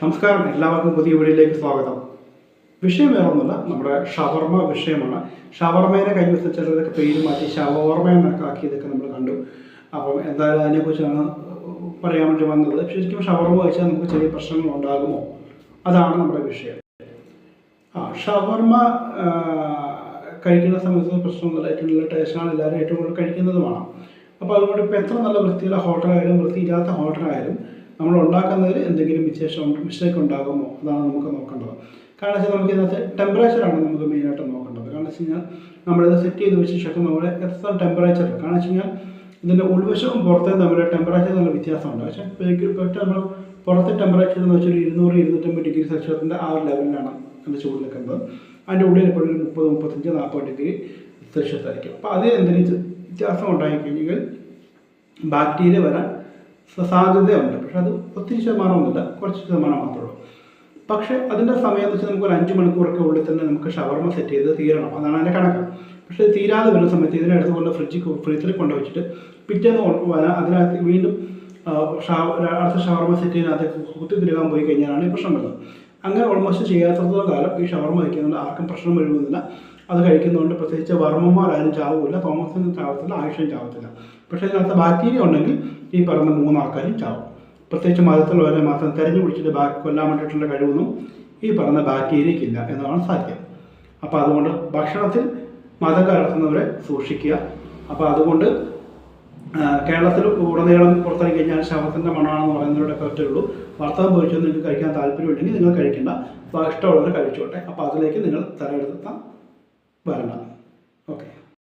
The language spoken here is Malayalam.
നമസ്കാരം. എല്ലാവർക്കും പുതിയ വീഡിയോയിലേക്ക് സ്വാഗതം. വിഷയം വേറൊന്നുമല്ല നമ്മുടെ ഷവർമ വിഷയമാണ്. ഷവർമേനെ കൈവശം ചിലതൊക്കെ പേര് മാറ്റി ഷവർമ എന്നൊക്കെ ആക്കിയതൊക്കെ നമ്മൾ കണ്ടു. അപ്പം എന്തായാലും അതിനെക്കുറിച്ചാണ് പറയാൻ വേണ്ടി വന്നത്. ശരിക്കും ഷവർമ കഴിച്ചാൽ നമുക്ക് ചെറിയ പ്രശ്നങ്ങൾ ഉണ്ടാകുമോ? അതാണ് നമ്മുടെ വിഷയം. ആ ഷവർമ കഴിക്കുന്ന സമയത്ത് പ്രശ്നമൊന്നുമില്ല. ഏറ്റവും നല്ല ടേസ്റ്റാണ്. എല്ലാവരും ഏറ്റവും കൂടുതൽ കഴിക്കുന്നതുമാണ്. അപ്പോൾ അതുകൊണ്ട് ഇപ്പോൾ എത്ര നല്ല വൃത്തിയുള്ള ഹോട്ടലായാലും വൃത്തിയില്ലാത്ത ഹോട്ടലായാലും നമ്മൾ ഉണ്ടാക്കുന്നതിൽ എന്തെങ്കിലും വിശേഷം മിസ്റ്റേക്ക് ഉണ്ടാകുമോ? അതാണ് നമുക്ക് നോക്കേണ്ടത്. കാരണം വെച്ചാൽ നമുക്ക് ഇതിനകത്ത് ടെമ്പറേച്ചറാണ് നമുക്ക് മെയിനായിട്ട് നോക്കേണ്ടത്. കാരണം വെച്ച് കഴിഞ്ഞാൽ നമ്മളിത് സെറ്റ് ചെയ്ത് വെച്ച ശേഷം നമ്മൾ എത്ര ടെമ്പറേച്ചർ കാരണം വെച്ച് കഴിഞ്ഞാൽ ഇതിന്റെ ഉൾവശവും പുറത്തേയും തമ്മിൽ ടെമ്പറേച്ചർ നല്ല വ്യത്യാസമുണ്ട്. പക്ഷേ പെട്ട് നമ്മൾ പുറത്തെ ടെമ്പറേച്ചർ എന്ന് വെച്ചാൽ ഇരുന്നൂറ് ഇരുന്നൂറ്റമ്പത് ഡിഗ്രി സെൽഷ്യസിന്റെ ആ ഒരു ലെവലിലാണ് അതിന്റെ ചൂട് നിൽക്കുന്നത്. അതിന്റെ ഉള്ളിൽ ഇപ്പോൾ ഒരു മുപ്പത് മുപ്പത്തഞ്ച് നാൽപ്പത് ഡിഗ്രി സെൽഷ്യസ് ആയിരിക്കും. അപ്പോൾ അതിൽ എന്തെങ്കിലും വ്യത്യാസം ഉണ്ടായിക്കഴിഞ്ഞെങ്കിൽ ബാക്ടീരിയ വരാൻ സാധ്യതയുണ്ട്. പക്ഷെ അത് ഒത്തിരി ശതമാനമൊന്നുമില്ല. കുറച്ച് ശതമാനം മാത്രമേ ഉള്ളൂ. പക്ഷേ അതിന്റെ സമയം വെച്ചാൽ നമുക്ക് ഒരു അഞ്ച് മണിക്കൂറൊക്കെ ഉള്ളിൽ തന്നെ നമുക്ക് ഷവർമ സെറ്റ് ചെയ്ത് തീരണം. അതാണ് അതിന്റെ കണക്ക്. പക്ഷേ തീരാതെ വരുന്ന സമയത്ത് ഇതിനടുത്ത് കൊണ്ട് ഫ്രിഡ്ജിൽ ഫ്രിഡ്ജിൽ കൊണ്ടുവച്ചിട്ട് പിറ്റേന്ന് വരാൻ അതിനകത്ത് വീണ്ടും അടുത്ത ഷവർമ സെറ്റ് ചെയ്യുന്നതിനകത്ത് കുത്തി തിരുകാൻ പോയി കഴിഞ്ഞാലാണ് ഈ പ്രശ്നം വരുന്നത്. അങ്ങനെ ഓൾമോസ്റ്റ് ചെയ്യാത്തത്തോളം കാലം ഈ ഷവർമ വയ്ക്കുന്നതുകൊണ്ട് ആർക്കും പ്രശ്നം വരുന്നില്ല അത് കഴിക്കുന്നതുകൊണ്ട് പ്രത്യേകിച്ച് വർമ്മമാരാരും ചാവില്ല തോമസിനും ചാവത്തില്ല ആയുഷം ചാവത്തില്ല. പക്ഷേ ഇതിനകത്ത് ബാക്ടീരിയ ഉണ്ടെങ്കിൽ ഈ പറഞ്ഞ മൂന്നാൾക്കാരും ചാവും. പ്രത്യേകിച്ച് മതത്തിലുള്ളവരെ മാത്രം തെരഞ്ഞു പിടിച്ചിട്ട് ബാക്കി കൊല്ലാൻ വേണ്ടിയിട്ടുള്ള കഴിവൊന്നും ഈ പറഞ്ഞ ബാക്ടീരിയക്കില്ല എന്നതാണ് സാധ്യം അപ്പോൾ അതുകൊണ്ട് ഭക്ഷണത്തിൽ മതം കലർത്തുന്നവരെ സൂക്ഷിക്കുക. അപ്പോൾ അതുകൊണ്ട് കേരളത്തിൽ ഉടനീളം പുറത്തിറങ്ങി കഴിഞ്ഞാൽ ശവത്തിന്റെ മണമാണെന്ന് പറയുന്നവരുടെ പറ്റേ ഉള്ളൂ ഭർത്താവ് പൊരിച്ചത് നിങ്ങൾക്ക് കഴിക്കാൻ താല്പര്യമുണ്ടെങ്കിൽ നിങ്ങൾ കഴിക്കേണ്ട. ഇഷ്ടമുള്ളവർ കഴിച്ചോട്ടെ. അപ്പോൾ അതിലേക്ക് നിങ്ങൾ തലയെടുത്താൽ വരണ്ട ഓക്കെ